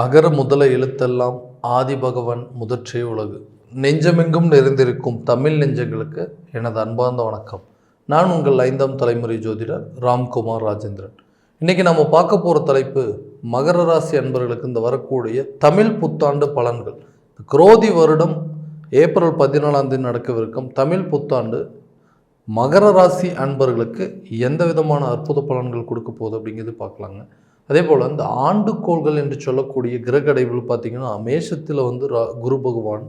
அகர முதல எழுத்தெல்லாம் ஆதி பகவன் முதற்றே உலகு. நெஞ்சமெங்கும் நிறைந்திருக்கும் தமிழ் நெஞ்சங்களுக்கு எனது அன்பார்ந்த வணக்கம். நான் உங்கள் ஐந்தாம் தலைமுறை ஜோதிடர் ராம்குமார் ராஜேந்திரன். இன்னைக்கு நம்ம பார்க்க போகிற தலைப்பு மகர ராசி அன்பர்களுக்கு இந்த வரக்கூடிய தமிழ் புத்தாண்டு பலன்கள். குரோதி வருடம் ஏப்ரல் பதினாலாம் தேதி நடக்கவிருக்கும் தமிழ் புத்தாண்டு மகர ராசி அன்பர்களுக்கு எந்த விதமான அற்புத பலன்கள் கொடுக்க போகுது அப்படிங்கிறது பார்க்கலாங்க. அதே போல் இந்த ஆண்டுக்கோள்கள் என்று சொல்லக்கூடிய கிரகடைவுகள் பார்த்திங்கன்னா மேஷத்தில் வந்து ரா குரு பகவான்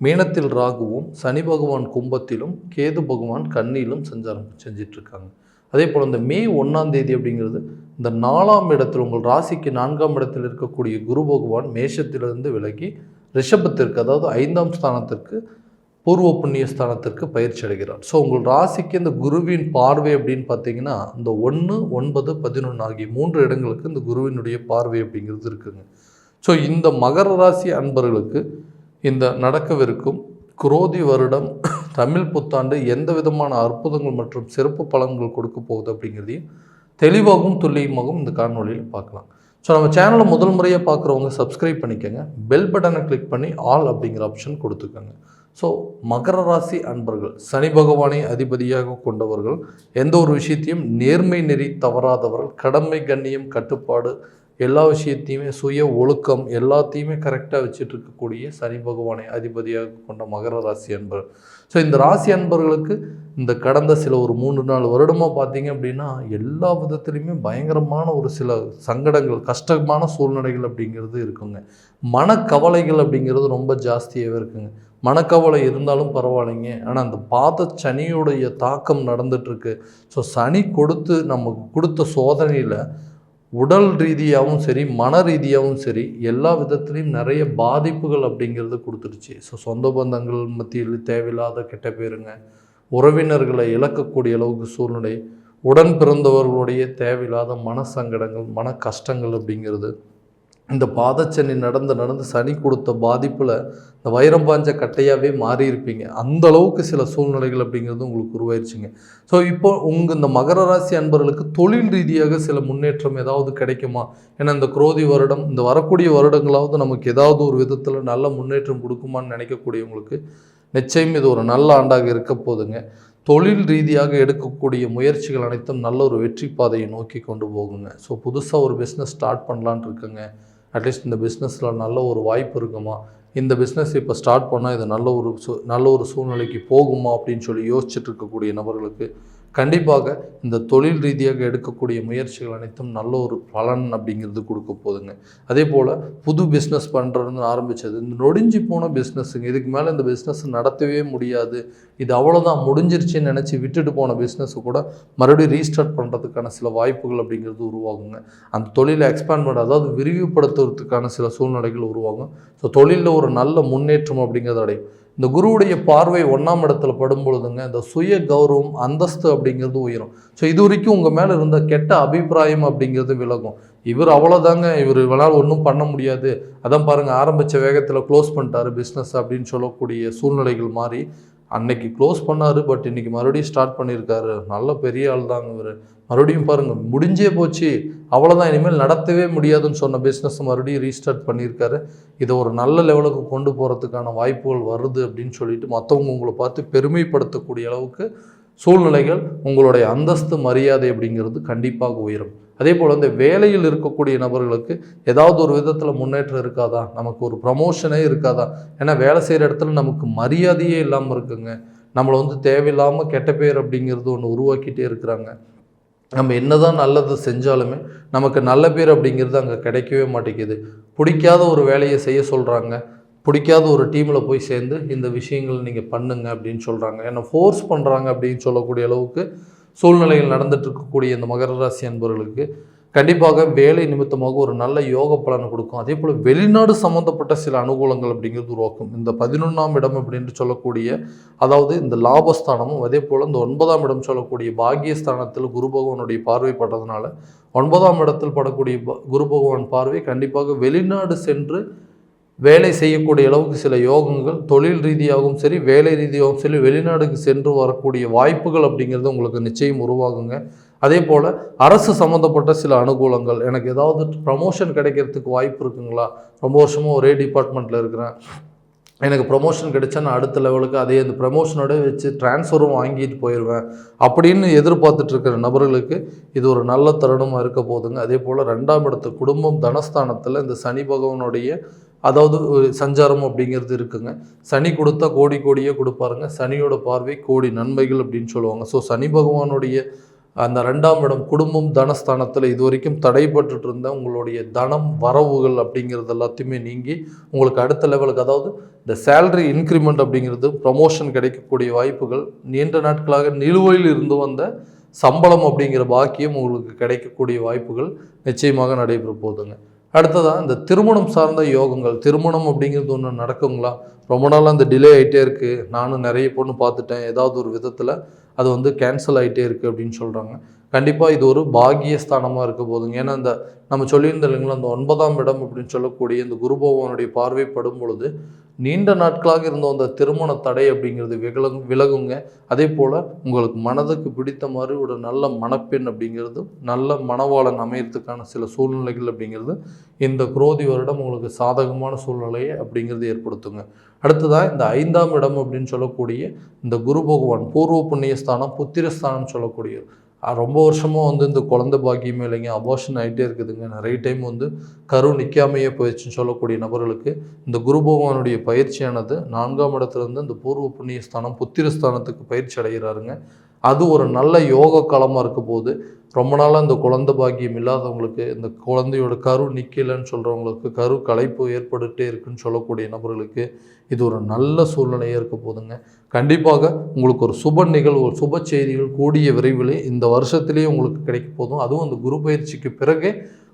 மீனத்தில் ராகுவும் சனி பகவான் கும்பத்திலும் கேது பகவான் கண்ணிலும் சஞ்சாரம் செஞ்சிட்ருக்காங்க. அதே போல் இந்த மே ஒன்றாம் தேதி அப்படிங்கிறது இந்த நாலாம் இடத்தில் உங்கள் ராசிக்கு நான்காம் இடத்தில் இருக்கக்கூடிய குரு பகவான் மேஷத்திலிருந்து விலகி ரிஷபத்திற்கு அதாவது ஐந்தாம் ஸ்தானத்திற்கு பூர்வ புண்ணிய ஸ்தானத்திற்கு பயிற்சி அடைகிறார். ஸோ உங்கள் ராசிக்கு இந்த குருவின் பார்வை அப்படின்னு பார்த்தீங்கன்னா இந்த ஒன்று ஒன்பது பதினொன்று ஆகிய மூன்று இடங்களுக்கு இந்த குருவினுடைய பார்வை அப்படிங்கிறது இருக்குங்க. ஸோ இந்த மகர ராசி அன்பர்களுக்கு இந்த நடக்கவிருக்கும் குரோதி வருடம் தமிழ் புத்தாண்டு எந்த விதமான அற்புதங்கள் மற்றும் சிறப்பு பலன்கள் கொடுக்க போகுது அப்படிங்கிறதையும் தெளிவாகவும் துல்லியமாகவும் இந்த காணொலியில் பார்க்கலாம். ஸோ நம்ம சேனலை முதல் முறையாக பார்க்குறவங்க சப்ஸ்கிரைப் பண்ணிக்கோங்க. பெல் பட்டனை கிளிக் பண்ணி ஆல் அப்படிங்கிற ஆப்ஷன் கொடுத்துக்கோங்க. ஸோ மகர ராசி அன்பர்கள் சனி பகவானை அதிபதியாக கொண்டவர்கள் எந்த ஒரு விஷயத்தையும் நேர்மை நெறி தவறாதவர்கள் கடமை கண்ணியம் கட்டுப்பாடு எல்லா விஷயத்தையுமே சுய ஒழுக்கம் எல்லாத்தையுமே கரெக்டாக வச்சுட்டு இருக்கக்கூடிய சனி பகவானை அதிபதியாக கொண்ட மகர ராசி அன்பர்கள். ஸோ இந்த ராசி அன்பர்களுக்கு இந்த கடந்த சில ஒரு மூன்று நாலு வருடமாக பார்த்தீங்க அப்படின்னா எல்லா விதத்துலேயுமே பயங்கரமான ஒரு சில சங்கடங்கள் கஷ்டமான சூழ்நிலைகள் அப்படிங்கிறது இருக்குங்க. மனக்கவலைகள் அப்படிங்கிறது ரொம்ப ஜாஸ்தியாகவே இருக்குங்க. மனக்கவலை இருந்தாலும் பரவாயில்லைங்க. ஆனால் அந்த பாத சனியுடைய தாக்கம் நடந்துட்டுருக்கு. ஸோ சனி கொடுத்து நமக்கு கொடுத்த சோதனையில் உடல் ரீதியாகவும் சரி மன ரீதியாகவும் சரி எல்லா விதத்துலேயும் நிறைய பாதிப்புகள் அப்படிங்கிறது கொடுத்துருச்சு. ஸோ சொந்த பந்தங்கள் மத்தியில் தேவையில்லாத கெட்ட பேருங்க. உறவினர்களை இழக்கக்கூடிய அளவுக்கு சூழ்நிலை. உடன் பிறந்தவர்களுடைய தேவையில்லாத மன சங்கடங்கள் மன கஷ்டங்கள் அப்படிங்கிறது. இந்த பாதச்சனி நடந்து நடந்து சனி கொடுத்த பாதிப்பில் இந்த வைரம் பாஞ்ச கட்டையாகவே மாறியிருப்பீங்க. அந்த அளவுக்கு சில சூழ்நிலைகள் அப்படிங்கிறது உங்களுக்கு உருவாயிருச்சுங்க. ஸோ இப்போ உங்கள் இந்த மகர ராசி அன்பர்களுக்கு தொழில் ரீதியாக சில முன்னேற்றம் ஏதாவது கிடைக்குமா? ஏன்னா இந்த குரோதி வருடம் இந்த வரக்கூடிய வருடங்களாவது நமக்கு ஏதாவது ஒரு விதத்தில் நல்ல முன்னேற்றம் கொடுக்குமான்னு நினைக்கக்கூடியவங்களுக்கு நிச்சயம் இது ஒரு நல்ல ஆண்டாக இருக்க போதுங்க தொழில் ரீதியாக எடுக்கக்கூடிய முயற்சிகள் அனைத்தும் நல்ல ஒரு வெற்றி பாதையை நோக்கி கொண்டு போகுங்க. ஸோ புதுசாக ஒரு பிஸ்னஸ் ஸ்டார்ட் பண்ணலான் இருக்குங்க. அட்லீஸ்ட் இந்த பிஸ்னஸில் நல்ல ஒரு வாய்ப்பு இருக்குமா? இந்த பிஸ்னஸ் இப்போ ஸ்டார்ட் பண்ணால் இது நல்ல ஒரு சூ நல்ல ஒரு சூழ்நிலைக்கு போகுமா? அப்படின்னு சொல்லி யோசிச்சுட்டு இருக்கக்கூடிய நபர்களுக்கு கண்டிப்பாக இந்த தொழில் ரீதியாக எடுக்கக்கூடிய முயற்சிகள் அனைத்தும் நல்ல ஒரு பலன் அப்படிங்கிறது கொடுக்க போகுதுங்க அதே போல் புது பிஸ்னஸ் பண்ணுறதுன்னு ஆரம்பித்தது இந்த நொடிஞ்சு போன பிஸ்னஸுங்க இதுக்கு மேலே இந்த பிஸ்னஸ் நடத்தவே முடியாது. இது அவ்வளோதான் முடிஞ்சிருச்சுன்னு நினச்சி விட்டுட்டு போன பிஸ்னஸை கூட மறுபடியும் ரீஸ்டார்ட் பண்ணுறதுக்கான சில வாய்ப்புகள் அப்படிங்கிறது உருவாகுங்க. அந்த தொழிலை எக்ஸ்பேண்ட் பண்ண அதாவது விரிவுபடுத்துறதுக்கான சில சூழ்நிலைகள் உருவாகும். ஸோ தொழிலில் ஒரு நல்ல முன்னேற்றம் அப்படிங்கிறது அடையும். இந்த குருவுடைய பார்வை ஒன்றாம் இடத்துல படும் பொழுதுங்க இந்த சுய கௌரவம் அந்தஸ்து அப்படிங்கிறது உயரும். ஸோ இது வரைக்கும் உங்கள் மேலே இருந்த கெட்ட அபிப்பிராயம் அப்படிங்கிறது விலகும். இவர் அவ்வளோதாங்க இவர் இவனால் ஒன்றும் பண்ண முடியாது. அதான் பாருங்கள் ஆரம்பித்த வேகத்தில் க்ளோஸ் பண்ணிட்டாரு பிஸ்னஸ் அப்படின்னு சொல்லக்கூடிய சூழ்நிலைகள் மாறி அன்னைக்கு க்ளோஸ் பண்ணார் பட் இன்றைக்கி மறுபடியும் ஸ்டார்ட் பண்ணியிருக்காரு. நல்ல பெரிய ஆள் தாங்க இவர். மறுபடியும் பாருங்கள் முடிஞ்சே போச்சு. அவ்வளோதான் இனிமேல் நடத்தவே முடியாதுன்னு சொன்ன பிஸ்னஸ் மறுபடியும் ரீஸ்டார்ட் பண்ணியிருக்காரு. இதை ஒரு நல்ல லெவலுக்கு கொண்டு போகிறதுக்கான வாய்ப்புகள் வருது அப்படின்னு சொல்லிட்டு மற்றவங்க உங்களை பார்த்து பெருமைப்படுத்தக்கூடிய அளவுக்கு சூழ்நிலைகள் உங்களுடைய அந்தஸ்து மரியாதை அப்படிங்கிறது கண்டிப்பாக உயரும். அதே போல் இந்த வேலையில் இருக்கக்கூடிய நபர்களுக்கு ஏதாவது ஒரு விதத்தில் முன்னேற்றம் இருக்காதா? நமக்கு ஒரு ப்ரமோஷனே இருக்காதா? ஏன்னா வேலை செய்கிற இடத்துல நமக்கு மரியாதையே இல்லாமல் இருக்குங்க. நம்மளை வந்து தேவையில்லாமல் கெட்ட பேர் அப்படிங்கிறது ஒன்று உருவாக்கிட்டே இருக்கிறாங்க. நம்ம என்னதான் நல்லது செஞ்சாலுமே நமக்கு நல்ல பேர் அப்படிங்கிறது அங்கே கிடைக்கவே மாட்டேங்குது. பிடிக்காத ஒரு வேலையை செய்ய சொல்கிறாங்க பிடிக்காத ஒரு டீமில் போய் சேர்ந்து இந்த விஷயங்களை நீங்கள் பண்ணுங்க அப்படின்னு சொல்கிறாங்க ஏன்னா ஃபோர்ஸ் பண்ணுறாங்க அப்படின்னு சொல்லக்கூடிய அளவுக்கு சூழ்நிலைகள் நடந்துட்டு இருக்கக்கூடிய இந்த மகர ராசி அன்பர்களுக்கு கண்டிப்பாக வேலை நிமித்தமாக ஒரு நல்ல யோக பலனை கொடுக்கும். அதே போல் வெளிநாடு சம்மந்தப்பட்ட சில அனுகூலங்கள் அப்படிங்கிறது உருவாக்கும். இந்த பதினொன்றாம் இடம் அப்படின்னு சொல்லக்கூடிய அதாவது இந்த லாபஸ்தானமும் அதே போல் இந்த ஒன்பதாம் இடம் சொல்லக்கூடிய பாகியஸ்தானத்தில் குரு பகவானுடைய பார்வை பட்டதுனால ஒன்பதாம் இடத்தில் படக்கூடிய ப- குரு பகவான் பார்வை கண்டிப்பாக வெளிநாடு சென்று வேலை செய்யக்கூடிய அளவுக்கு சில யோகங்கள் தொழில் ரீதியாகவும் சரி வேலை ரீதியாகவும் சரி வெளிநாடுக்கு சென்று வரக்கூடிய வாய்ப்புகள் அப்படிங்கிறது உங்களுக்கு நிச்சயம் உருவாகுங்க. அதே போல் அரசு சம்மந்தப்பட்ட சில அனுகூலங்கள். எனக்கு ஏதாவது ப்ரமோஷன் கிடைக்கிறதுக்கு வாய்ப்பு இருக்குங்களா? ரொம்ப வருஷமாக ஒரே டிபார்ட்மெண்ட்டில் இருக்கிறேன். எனக்கு ப்ரமோஷன் கிடைச்சா நான் அடுத்த லெவலுக்கு அதே அந்த ப்ரமோஷனோட வச்சு டிரான்ஸ்ஃபரும் வாங்கிட்டு போயிடுவேன் அப்படின்னு எதிர்பார்த்துட்டு இருக்கிற நபர்களுக்கு இது ஒரு நல்ல தருணமாக இருக்க போகுதுங்க. அதே போல் ரெண்டாம் இடத்து குடும்பம் தனஸ்தானத்தில் இந்த சனி பகவானுடைய அதாவது சஞ்சாரம் அப்படிங்கிறது இருக்குங்க. சனி கொடுத்தா கோடி கோடியே கொடுப்பாருங்க. சனியோட பார்வை கோடி நன்மைகள் அப்படின்னு சொல்லுவாங்க. ஸோ சனி பகவானுடைய அந்த ரெண்டாம் இடம் குடும்பம் தனஸ்தானத்தில் இது வரைக்கும் தடைப்பட்டுட்டு இருந்த உங்களுடைய தனம் வரவுகள் அப்படிங்கிறது எல்லாத்தையுமே நீங்கி உங்களுக்கு அடுத்த லெவலுக்கு அதாவது இந்த சேலரி இன்க்ரிமெண்ட் அப்படிங்கிறது ப்ரமோஷன் கிடைக்கக்கூடிய வாய்ப்புகள் நீண்ட நாட்களாக நிலுவையில் இருந்து வந்த சம்பளம் அப்படிங்கிற பாக்கியம் உங்களுக்கு கிடைக்கக்கூடிய வாய்ப்புகள் நிச்சயமாக நடைபெற போகுதுங்க. அடுத்ததாக இந்த திருமணம் சார்ந்த யோகங்கள் திருமணம் அப்படிங்கிறது ஒன்று நடக்குங்களா? ரொம்ப நாளாக அந்த டிலே ஆகிட்டே இருக்குது நானும் நிறைய பொண்ணு பார்த்துட்டேன். ஏதாவது ஒரு விதத்தில் அது வந்து கேன்சல் ஆகிட்டே இருக்குது அப்படின்னு சொல்கிறாங்க கண்டிப்பாக இது ஒரு பாகியஸ்தானமாக இருக்க போதுங்க. ஏன்னா இந்த நம்ம சொல்லியிருந்த இல்லைங்களா அந்த ஒன்பதாம் இடம் அப்படின்னு சொல்லக்கூடிய இந்த குரு பகவானுடைய பார்வைப்படும் பொழுது நீண்ட நாட்களாக இருந்த அந்த திருமண தடை அப்படிங்கிறது விலகு விலகுங்க. அதே போல் உங்களுக்கு மனதுக்கு பிடித்த மாதிரி ஒரு நல்ல மணப்பெண் அப்படிங்கிறது நல்ல மணவாளன் அமையறதுக்கான சில சூழ்நிலைகள் அப்படிங்கிறது இந்த குரோதி வருடம் உங்களுக்கு சாதகமான சூழ்நிலையை அப்படிங்கிறது ஏற்படுத்துங்க. அடுத்ததாக இந்த ஐந்தாம் இடம் அப்படின்னு சொல்லக்கூடிய இந்த குரு பகவான் பூர்வ புண்ணியஸ்தானம் புத்திரஸ்தானம் சொல்லக்கூடிய ரொம்ப வருஷமாக வந்து இந்த குழந்தை பாக்கியமே இல்லைங்க அபார்ஷன் ஆகிட்டே இருக்குதுங்க. நிறைய டைம் வந்து கரு நிற்காமையே போயிடுச்சுன்னு சொல்லக்கூடிய நபர்களுக்கு இந்த குரு பகவானுடைய பயிற்சியானது நான்காம் இடத்துலேருந்து இந்த பூர்வ புண்ணியஸ்தானம் புத்திரஸ்தானத்துக்கு பயிற்சி அடைகிறாருங்க. அது ஒரு நல்ல யோக காலமாக இருக்க போது ரொம்ப நாளாக இந்த குழந்தை பாக்கியம் இல்லாதவங்களுக்கு இந்த குழந்தையோட கரு நிற்கலைன்னு சொல்கிறவங்களுக்கு கரு களைப்பு ஏற்பட்டுட்டே இருக்குன்னு சொல்லக்கூடிய நபர்களுக்கு இது ஒரு நல்ல சூழ்நிலையாக இருக்க போதுங்க. கண்டிப்பாக உங்களுக்கு ஒரு சுப நிகழ்வு சுப செய்திகள் கூடிய விரைவிலே இந்த வருஷத்துலேயே உங்களுக்கு கிடைக்க போதும். அதுவும் அந்த குரு பயிற்சிக்கு பிறகே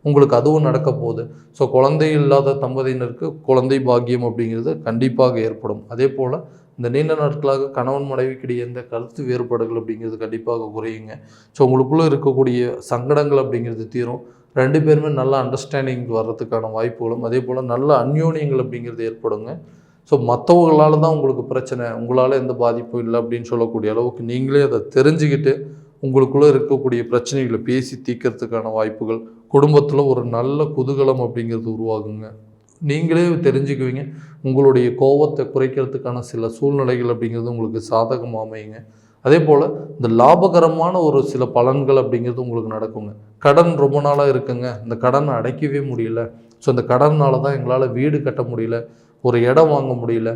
உங்களுக்கு அதுவும் நடக்க போகுது. ஸோ குழந்தை இல்லாத தம்பதியினருக்கு குழந்தை பாக்கியம் அப்படிங்கிறது கண்டிப்பாக ஏற்படும். அதே போல் இந்த நீண்ட நாட்களாக கணவன் மனைவிக்கிடையே எந்த கருத்து வேறுபாடுகள் அப்படிங்கிறது கண்டிப்பாக குறையுங்க. ஸோ உங்களுக்குள்ளே இருக்கக்கூடிய சங்கடங்கள் அப்படிங்கிறது தீரும். ரெண்டு பேருமே நல்ல அண்டர்ஸ்டாண்டிங் வர்றதுக்கான வாய்ப்புகளும் அதே போல் நல்ல அந்யோன்யங்கள் அப்படிங்கிறது ஏற்படுங்க. ஸோ மற்றவங்களால தான் உங்களுக்கு பிரச்சனை உங்களால் எந்த பாதிப்பும் இல்லை அப்படின்னு சொல்லக்கூடிய அளவுக்கு நீங்களே அதை தெரிஞ்சுக்கிட்டு உங்களுக்குள்ளே இருக்கக்கூடிய பிரச்சனைகளை பேசி தீர்க்கறதுக்கான வாய்ப்புகள் குடும்பத்தில் ஒரு நல்ல குதூகலம் அப்படிங்கிறது உருவாகுங்க. நீங்களே தெரிஞ்சுக்குவீங்க. உங்களுடைய கோபத்தை குறைக்கிறதுக்கான சில சூழ்நிலைகள் அப்படிங்கிறது உங்களுக்கு சாதகமாக அமையுங்க. அதே போல் இந்த லாபகரமான ஒரு சில பலன்கள் அப்படிங்கிறது உங்களுக்கு நடக்குங்க. கடன் ரொம்ப நாளாக இருக்குங்க. இந்த கடனை அடைக்கவே முடியல. ஸோ இந்த கடனால் தான் எங்களால் வீடு கட்ட முடியல. ஒரு இடம் வாங்க முடியல.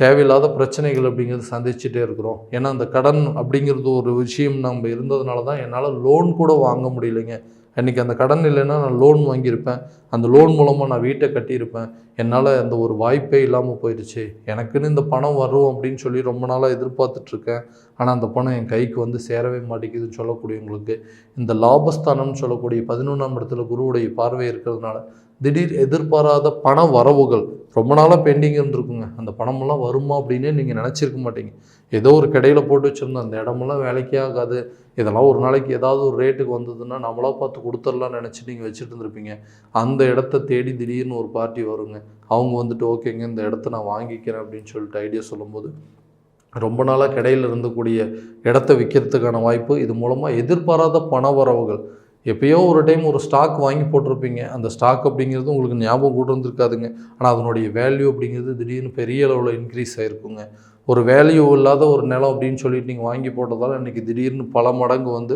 தேவையில்லாத பிரச்சனைகள் அப்படிங்கிறது சந்திச்சுட்டே இருக்கிறோம். ஏன்னா அந்த கடன் அப்படிங்கிறது ஒரு விஷயம் நம்ம இருந்ததுனால தான் என்னால் லோன் கூட வாங்க முடியலைங்க. அன்றைக்கி அந்த கடன் இல்லைன்னா நான் லோன் வாங்கியிருப்பேன். அந்த லோன் மூலமாக நான் வீட்டை கட்டியிருப்பேன். என்னால் அந்த ஒரு வாய்ப்பே இல்லாமல் போயிடுச்சு. எனக்குன்னு இந்த பணம் வரும் அப்படின்னு சொல்லி ரொம்ப நாளாக எதிர்பார்த்துட்ருக்கேன் ஆனால் அந்த பணம் என் கைக்கு வந்து சேரவே மாட்டேங்குதுன்னு சொல்லக்கூடியவங்களுக்கு இந்த லாபஸ்தானம்னு சொல்லக்கூடிய பதினொன்றாம் இடத்துல குருவுடைய பார்வை இருக்கிறதுனால திடீர் எதிர்பாராத பண வரவுகள் ரொம்ப நாளாக பெண்டிங் இருந்திருக்குங்க. அந்த பணமெல்லாம் வருமா அப்படின்னே நீங்கள் நினச்சிருக்க மாட்டீங்க. ஏதோ ஒரு கடையில் போட்டு வச்சுருந்தோம். அந்த இடமெல்லாம் வேலைக்கே ஆகாது. இதெல்லாம் ஒரு நாளைக்கு ஏதாவது ஒரு ரேட்டுக்கு வந்ததுன்னா நம்மளா பார்த்து கொடுத்துடலாம்னு நினச்சி நீங்கள் வச்சுட்டு இருந்திருப்பீங்க. அந்த இடத்த தேடி திடீர்னு ஒரு பார்ட்டி வருங்க. அவங்க வந்துட்டு ஓகேங்க இந்த இடத்த நான் வாங்கிக்கிறேன் அப்படின்னு சொல்லிட்டு ஐடியா சொல்லும்போது ரொம்ப நாளாக கடையில் இருந்தக்கூடிய இடத்த விற்கிறதுக்கான வாய்ப்பு இது மூலமாக எதிர்பாராத பண வரவுகள். எப்பயோ ஒரு டைம் ஒரு ஸ்டாக் வாங்கி போட்டிருப்பீங்க. அந்த ஸ்டாக் அப்படிங்கிறது உங்களுக்கு ஞாபகம் கூட இருந்திருக்காதுங்க ஆனால் அதனுடைய வேல்யூ அப்படிங்கிறது திடீர்னு பெரிய அளவில் இன்க்ரீஸ் ஆகிருக்குங்க ஒரு வேல்யூ இல்லாத ஒரு நிலம் அப்படின்னு சொல்லிட்டு நீங்கள் வாங்கி போட்டதால் இன்றைக்கி திடீர்னு பல மடங்கு வந்து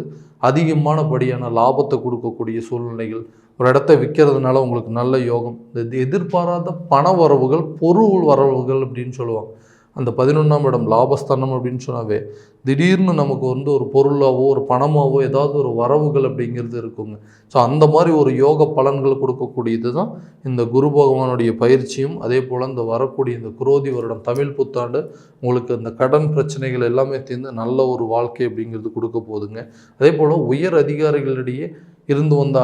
அதிகமானபடியான லாபத்தை கொடுக்கக்கூடிய சூழ்நிலைகள். ஒரு இடத்த விற்கிறதுனால உங்களுக்கு நல்ல யோகம். இந்த எதிர்பாராத பண வரவுகள் பொருள் வரவுகள் அப்படின்னு சொல்லுவாங்க. அந்த பதினொன்றாம் இடம் லாபஸ்தானம் அப்படின்னு சொன்னாவே திடீர்னு நமக்கு வந்து ஒரு பொருளாவோ ஒரு பணமாவோ ஏதாவது ஒரு வரவுகள் அப்படிங்கிறது இருக்குங்க. ஸோ அந்த மாதிரி ஒரு யோக பலன்கள் கொடுக்கக்கூடியது தான் இந்த குரு பகவானுடைய பயிற்சியும் அதே போல் இந்த வரக்கூடிய இந்த குரோதி வருடம் தமிழ் புத்தாண்டு உங்களுக்கு இந்த கடன் பிரச்சனைகள் எல்லாமே தீர்ந்து நல்ல ஒரு வாழ்க்கை அப்படிங்கிறது கொடுக்க போதுங்க அதே போல் உயர் அதிகாரிகளிடையே இருந்து வந்த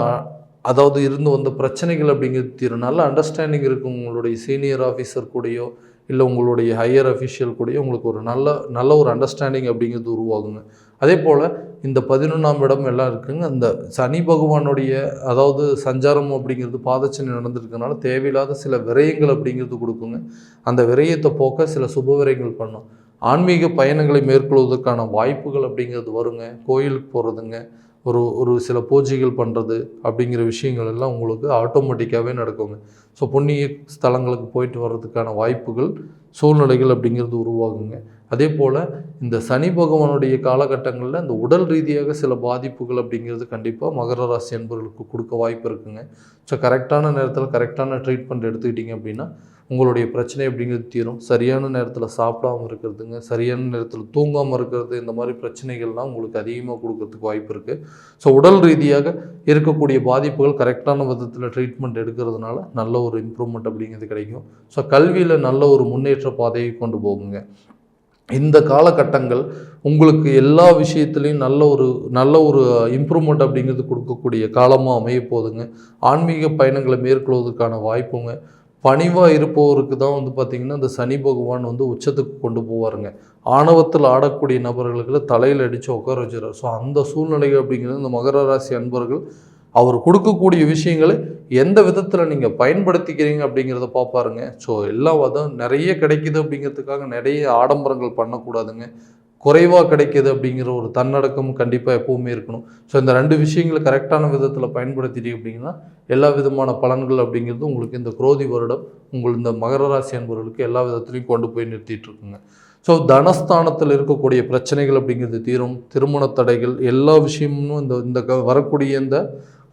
அதாவது இருந்து வந்த பிரச்சனைகள் அப்படிங்கிறது தீரும். நல்ல அண்டர்ஸ்டாண்டிங் இருக்கும் உங்களுடைய சீனியர் ஆஃபீஸர் கூடயோ இல்லை உங்களுடைய ஹையர் அஃபிஷியல் கூடயே உங்களுக்கு ஒரு நல்ல நல்ல ஒரு அண்டர்ஸ்டாண்டிங் அப்படிங்கிறது உருவாகுங்க. அதே போல் இந்த பதினொன்றாம் இடம் எல்லாம் இருக்குங்க. அந்த சனி பகவானுடைய அதாவது சஞ்சாரம் அப்படிங்கிறது பாதச்சனி நடந்திருக்கனால தேவையில்லாத சில விரயங்கள் அப்படிங்கிறது கொடுக்குங்க. அந்த விரயத்தை போக்க சில சுப விரயங்கள் பண்ணும். ஆன்மீக பயணங்களை மேற்கொள்வதற்கான வாய்ப்புகள் அப்படிங்கிறது வருங்க. கோயிலுக்கு போகிறதுங்க ஒரு ஒரு சில பூஜைகள் பண்ணுறது அப்படிங்கிற விஷயங்கள் எல்லாம் உங்களுக்கு ஆட்டோமேட்டிக்காகவே நடக்குங்க. ஸோ புண்ணிய ஸ்தலங்களுக்கு போயிட்டு வர்றதுக்கான வாய்ப்புகள் சூழ்நிலைகள் அப்படிங்கிறது உருவாகுங்க. அதே போல் இந்த சனி பகவானுடைய காலகட்டங்களில் இந்த உடல் ரீதியாக சில பாதிப்புகள் அப்படிங்கிறது கண்டிப்பாக மகர ராசி என்பவர்களுக்கு கொடுக்க வாய்ப்பு இருக்குங்க. ஸோ கரெக்டான நேரத்தில் கரெக்டான ட்ரீட்மெண்ட் எடுத்துக்கிட்டிங்க அப்படின்னா உங்களுடைய பிரச்சனை அப்படிங்கிறது தீரும். சரியான நேரத்தில் சாப்பிடாம இருக்கிறதுங்க சரியான நேரத்தில் தூங்காமல் இருக்கிறது இந்த மாதிரி பிரச்சனைகள்லாம் உங்களுக்கு அதிகமாக கொடுக்கறதுக்கு வாய்ப்பு இருக்குது ஸோ உடல் ரீதியாக இருக்கக்கூடிய பாதிப்புகள் கரெக்டான விதத்தில் ட்ரீட்மெண்ட் எடுக்கிறதுனால நல்ல ஒரு இம்ப்ரூவ்மெண்ட் அப்படிங்கிறது கிடைக்கும். ஸோ கல்வியில் நல்ல ஒரு முன்னேற்ற பாதையை கொண்டு போகுங்க. இந்த காலகட்டங்கள் உங்களுக்கு எல்லா விஷயத்துலையும் நல்ல ஒரு நல்ல ஒரு இம்ப்ரூவ்மெண்ட் அப்படிங்கிறது கொடுக்கக்கூடிய காலமாக அமைய போதுங்க ஆன்மீக பயணங்களை மேற்கொள்வதற்கான வாய்ப்புங்க. பணிவாக இருப்பவருக்கு தான் வந்து பார்த்திங்கன்னா இந்த சனி பகவான் வந்து உச்சத்துக்கு கொண்டு போவாருங்க. ஆணவத்தில் ஆடக்கூடிய நபர்களுக்கு தலையில் அடித்து உட்கார வச்சுறாரு ஸோ அந்த சூழ்நிலை அப்படிங்கிறது இந்த மகர ராசி அன்பர்கள் அவர் கொடுக்கக்கூடிய விஷயங்களை எந்த விதத்தில் நீங்கள் பயன்படுத்திக்கிறீங்க அப்படிங்கிறத பார்ப்பாருங்க ஸோ எல்லாம் அதான் நிறைய கிடைக்குது அப்படிங்கிறதுக்காக நிறைய ஆடம்பரங்கள் பண்ணக்கூடாதுங்க. குறைவாக கிடைக்கிது அப்படிங்கிற ஒரு தன்னடக்கம் கண்டிப்பாக எப்போவுமே இருக்கணும். ஸோ இந்த ரெண்டு விஷயங்களை கரெக்டான விதத்தில் பயன்படுத்திட்டீங்க அப்படிங்கன்னா எல்லா விதமான பலன்கள் அப்படிங்கிறது உங்களுக்கு இந்த குரோதி வருடம் உங்கள் இந்த மகர ராசி அன்பர்களுக்கு எல்லா விதத்துலையும் கொண்டு போய் நிறுத்திட்டு இருக்குங்க. ஸோ தனஸ்தானத்தில் இருக்கக்கூடிய பிரச்சனைகள் அப்படிங்கிறது தீரும் திருமண தடைகள் எல்லா விஷயமும் இந்த இந்த க- வரக்கூடிய இந்த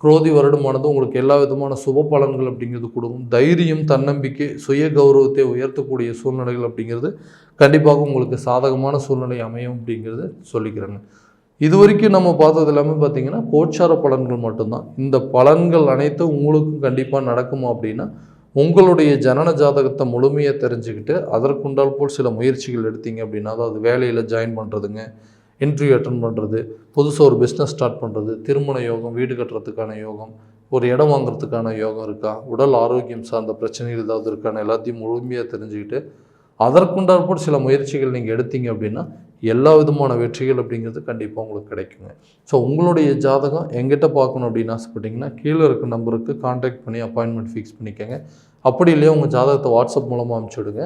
குரோதி வருடமானது உங்களுக்கு எல்லா விதமான சுப பலன்கள் அப்படிங்கிறது கொடுக்கும். தைரியம் தன்னம்பிக்கை சுய கௌரவத்தை உயர்த்தக்கூடிய சூழ்நிலைகள் அப்படிங்கிறது கண்டிப்பாக உங்களுக்கு சாதகமான சூழ்நிலை அமையும் அப்படிங்கிறது சொல்லிக்கிறாங்க. இது வரைக்கும் நம்ம பார்த்தது எல்லாமே பார்த்தீங்கன்னா கோச்சார பலன்கள் மட்டும்தான். இந்த பலன்கள் அனைத்தும் உங்களுக்கும் கண்டிப்பாக நடக்குமா அப்படின்னா உங்களுடைய ஜனன ஜாதகத்தை முழுமையாக தெரிஞ்சுக்கிட்டு அதற்குண்டால் போல் சில முயற்சிகள் எடுத்தீங்க அப்படின்னா அதாவது வேலையில் ஜாயின் பண்ணுறதுங்க இன்டர்வியூ அட்டன் பண்ணுறது புதுசாக ஒரு பிஸ்னஸ் ஸ்டார்ட் பண்ணுறது திருமண யோகம் வீடு கட்டுறதுக்கான யோகம் ஒரு இடம் வாங்குறதுக்கான யோகம் இருக்கா? உடல் ஆரோக்கியம் சார்ந்த பிரச்சனைகள் ஏதாவது இருக்கான எல்லாத்தையும் முழுமையாக தெரிஞ்சுக்கிட்டு அதற்குண்டாற்போல் சில முயற்சிகள் நீங்கள் எடுத்தீங்க அப்படின்னா எல்லா விதமான வெற்றிகள் அப்படிங்கிறது கண்டிப்பாக உங்களுக்கு கிடைக்குங்க. ஸோ உங்களுடைய ஜாதகம் எங்கிட்ட பார்க்கணும் அப்படின்னு ஆசைப்பட்டீங்கன்னா கீழே இருக்க நம்பருக்கு காண்டாக்ட் பண்ணி அப்பாயின்மெண்ட் ஃபிக்ஸ் பண்ணிக்கோங்க. அப்படி இல்லையா உங்கள் ஜாதகத்தை வாட்ஸ்அப் மூலமாக அனுப்பிச்சுடுங்க